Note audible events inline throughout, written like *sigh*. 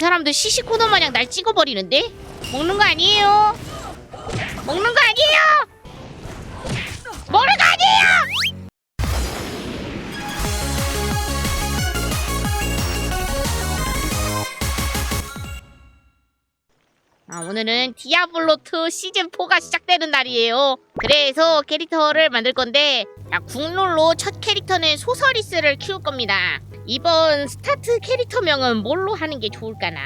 사람들 시시코너 마냥 날 찍어버리는데? 먹는 거 아니에요? 먹는 거 아니에요? 먹는 거 아니에요? 아, 오늘은 디아블로2 시즌4가 시작되는 날이에요. 그래서 캐릭터를 만들 건데, 야, 국룰로 첫 캐릭터는 소서리스를 키울 겁니다. 이번 스타트 캐릭터명은 뭘로 하는 게 좋을까나?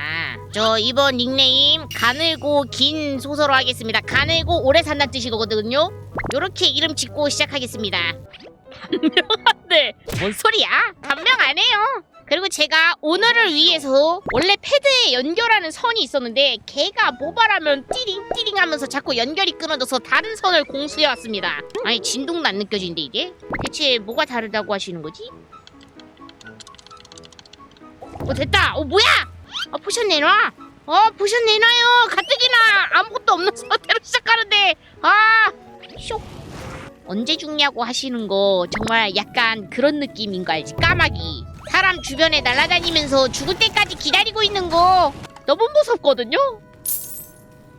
저 이번 닉네임 가늘고 긴 소서로 하겠습니다. 가늘고 오래 산다는 뜻이거든요. 요렇게 이름 짓고 시작하겠습니다. 단명한데 *laughs* 뭔 소리야? 단명 안 해요. 그리고 제가 오늘을 위해서 원래 패드에 연결하는 선이 있었는데 걔가 모발하면 띠링띠링 하면서 자꾸 연결이 끊어져서 다른 선을 공수해 왔습니다. 아니 진동도 안 느껴지는데 이게? 대체 뭐가 다르다고 하시는 거지? 어 됐다. 어 뭐야? 어 포션 내놔. 어 포션 내놔요. 가뜩이나 아무것도 없는 *laughs* 상태로 시작하는데 아 쇼. 언제 죽냐고 하시는 거 정말 약간 그런 느낌인 거 알지? 까마귀. 사람 주변에 날아다니면서 죽을 때까지 기다리고 있는 거 너무 무섭거든요.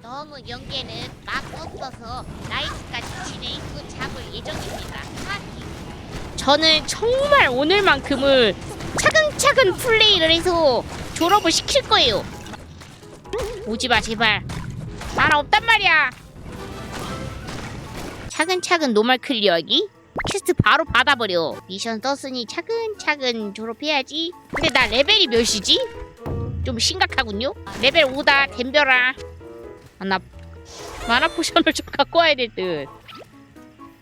너무 연계는 막 없어서 나이트까지 진행 후 잡을 예정입니다. 저는 정말 오늘만큼을 차근차근 플레이를 해서 졸업을 시킬 거예요. 오지 마 제발. 말 없단 말이야. 차근차근 노말 클리어하기. 퀘스트 바로 받아버려. 미션 떴으니 차근차근 졸업해야지. 근데 나 레벨이 몇이지? 좀 심각하군요. 레벨 5다 댐벼라. 아, 나 마나 포션을 좀 갖고 와야 될 듯.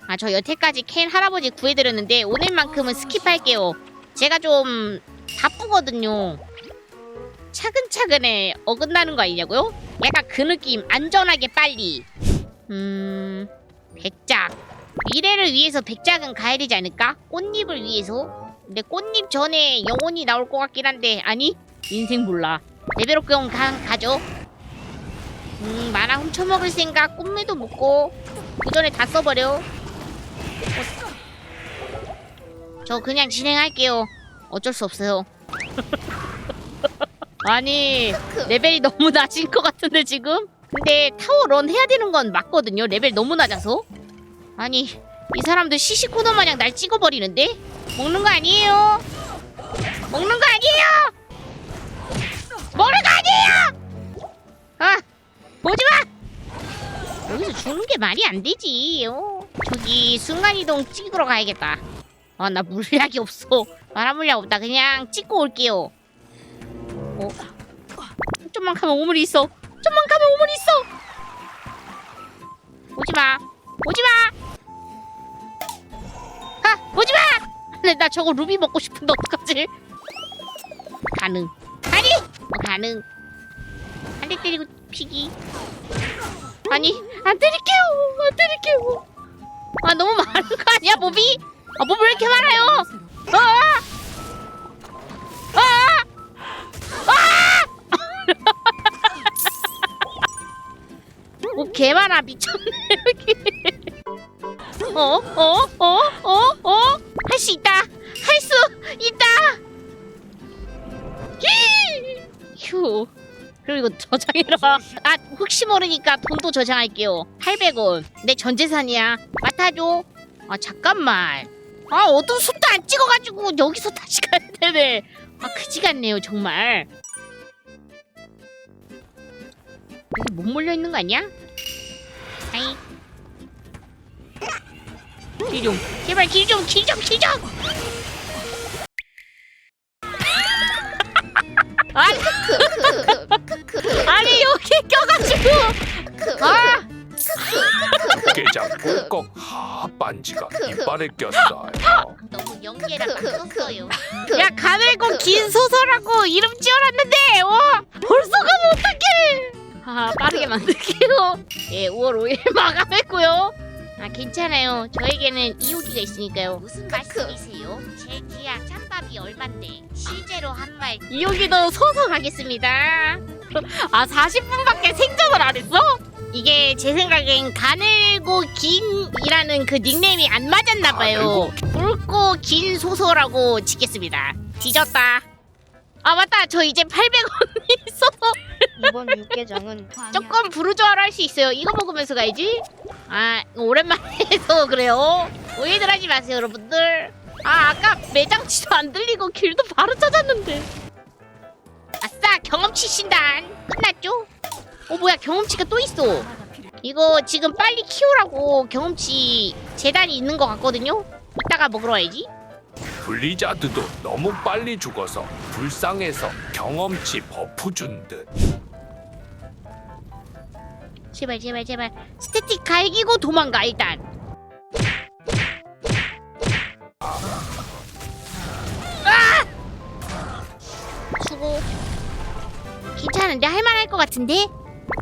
아, 저 여태까지 캔 할아버지 구해드렸는데 오늘만큼은 스킵할게요. 제가 좀 바쁘거든요. 차근차근에 어긋나는 거 아니냐고요? 약간 그 느낌 안전하게 빨리. 음... 백작. 미래를 위해서 백작은 가야 되지 않을까? 꽃잎을 위해서? 근데 꽃잎 전에 영혼이 나올 것 같긴 한데 아니? 인생 몰라. 레벨업 경 가, 가죠. 음, 만화 훔쳐먹을 생각 꿈에도 먹고 그 전에 다 써버려. 어, 저 그냥 진행할게요. 어쩔 수 없어요. 아니 레벨이 너무 낮은 것 같은데 지금? 근데 타워 런 해야 되는 건 맞거든요. 레벨 너무 낮아서. 아니 이 사람들 시시코너 마냥 날 찍어버리는데? 먹는 거 아니에요? 먹는 거 아니에요? 먹는 거 아니에요? 아 보지 마! 여기서 죽는 게 말이 안 되지. 어. 저기 순간이동 찍으러 가야겠다. 아 나 물약이 없어. 말한 물약 없다. 그냥 찍고 올게요. 어? 좀만 가면 오물이 있어. 좀만 가면 오물이 있어. 오지 마. 오지 마. 아, 오지 마. 근데 나 저거 루비 먹고 싶은데 어떡하지? 가능. 아니, 어, 가능. 한 대 때리고 피기. 아니, 안 때릴게요. 안 때릴게요. 아, 너무 많은 거 아니야, 몹이? 아, 몹왜 이렇게 많아요? 아! 아! *laughs* 뭐 개 많아 미쳤네 여기 어? 어? 어? 어? 어? 할 수 있다 할 수 있다 히! 휴 그리고 이거 저장해라 아 혹시 모르니까 돈도 저장할게요 800원 내 전 재산이야 맡아줘 아 잠깐만 아 어떤 숲도 안 찍어가지고 여기서 다시 가야 되네 아 그지 같네요 정말 여기 못 몰려 있는 거 아니야? 아이. 길 좀. 제발 길 좀, 길 좀, 길 좀. 게장 꿀꺽 하 반지가 이빨에 꼈어요. 너무 연계랑 바꿨어요. 야 가늘고 긴 소설하고 이름 지어놨는데, 와 벌써 가면 어떡해? 아 빠르게 만들게요. 예, 5월 5일 *laughs* 마감했고요. 아 괜찮아요. 저에게는 이호기가 있으니까요. 무슨 말씀이세요? 제 기약 찬밥이 얼만데 실제로 한 말 이호기도 소서 가겠습니다. 아 40분밖에 생존을 안 했어? 이게 제 생각엔 가늘고 긴이라는 그 닉네임이 안 맞았나 봐요. 굵고 긴 소서라고 짓겠습니다. 뒤졌다. 아 맞다 저 이제 800원이 *laughs* 있어 이번 육개장은 조금 부르주아로 할 수 있어요. 이거 먹으면서 가야지. 아 오랜만에 해서 *laughs* 그래요. 오해들 하지 마세요, 여러분들. 아 아까 매장치도 안 들리고 길도 바로 찾았는데. 아싸 경험치 신단 끝났죠? 어 뭐야 경험치가 또 있어. 이거 지금 빨리 키우라고 경험치 재단이 있는 것 같거든요. 이따가 먹으러 와야지. 블리자드도 너무 빨리 죽어서 불쌍해서 경험치 버프 준 듯. 제발 제발 제발 스태틱 갈기고 도망가 일단. 괜찮은데 할만할 것 같은데?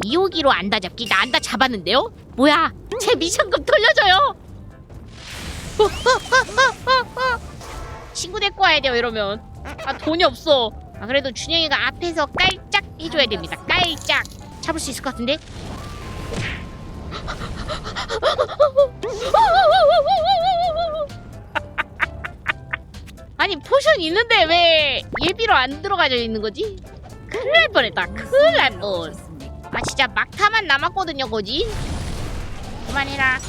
이호기로 안다 잡기 나 안다 잡았는데요? 뭐야? 제 미션금 돌려줘요. 친구 데리고 와야 돼요 이러면. 아 돈이 없어. 아 그래도 준영이가 앞에서 깔짝 해줘야 됩니다. 깔짝. 잡을 수 있을 것 같은데? *laughs* 아니 포션 있는데 왜 예비로 안 들어가져 있는 거지? 큰일 날 뻔했다. 큰일 날뻔아 진짜 막타만 남았거든요 거지? 그만해라.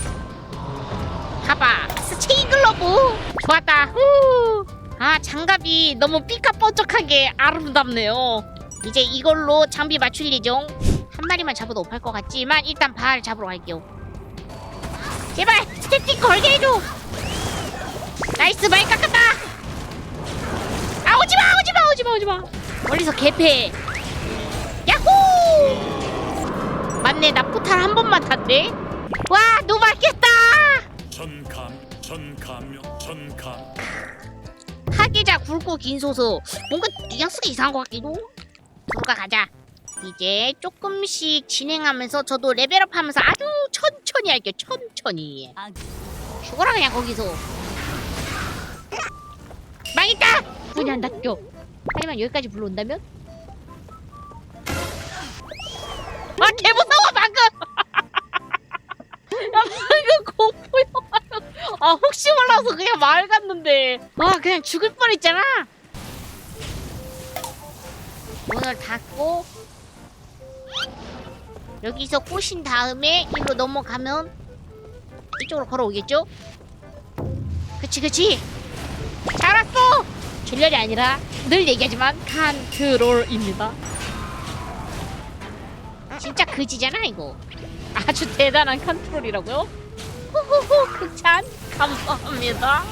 가봐. 스체인 글러브. 좋았다. 후. 아 장갑이 너무 삐까뻔쩍하게 아름답네요. 이제 이걸로 장비 맞출 예정. 한 마리만 잡아도 못할 것 같지만 일단 발 잡으러 갈게요. 제발 스태틱 걸게 해줘. 나이스 많이 깎았다. 아 오지마 오지마 오지마 오지마 멀리서 개패. 야호! 맞네 나 포탈 한 번만 탔네 와 너무 맛있겠다! 전감 전감명 전감. 하계자 굵고 긴 소스 뭔가 뉘앙스가 이상한 것 같기도. 들어가 가자. 이제 조금씩 진행하면서 저도 레벨업하면서 아주 천천히 할게요 천천히. 죽어라 그냥 거기서. 망했다! 닫혀 하지만 여기까지 불러온다면? 아 개무서워 방금! *laughs* 야 방금 공포 영화였 아 혹시 몰라서 그냥 말 갔는데. 아 그냥 죽을 뻔했잖아! 문을 닫고 여기서 꼬신 다음에 이리로 넘어가면 이쪽으로 걸어오겠죠? 그치 그치? 잘 왔어 줄렬이 아니라 늘 얘기하지만 컨트롤입니다. 진짜 그지잖아 이거. 아주 대단한 컨트롤이라고요? 호호호 극찬. 감사합니다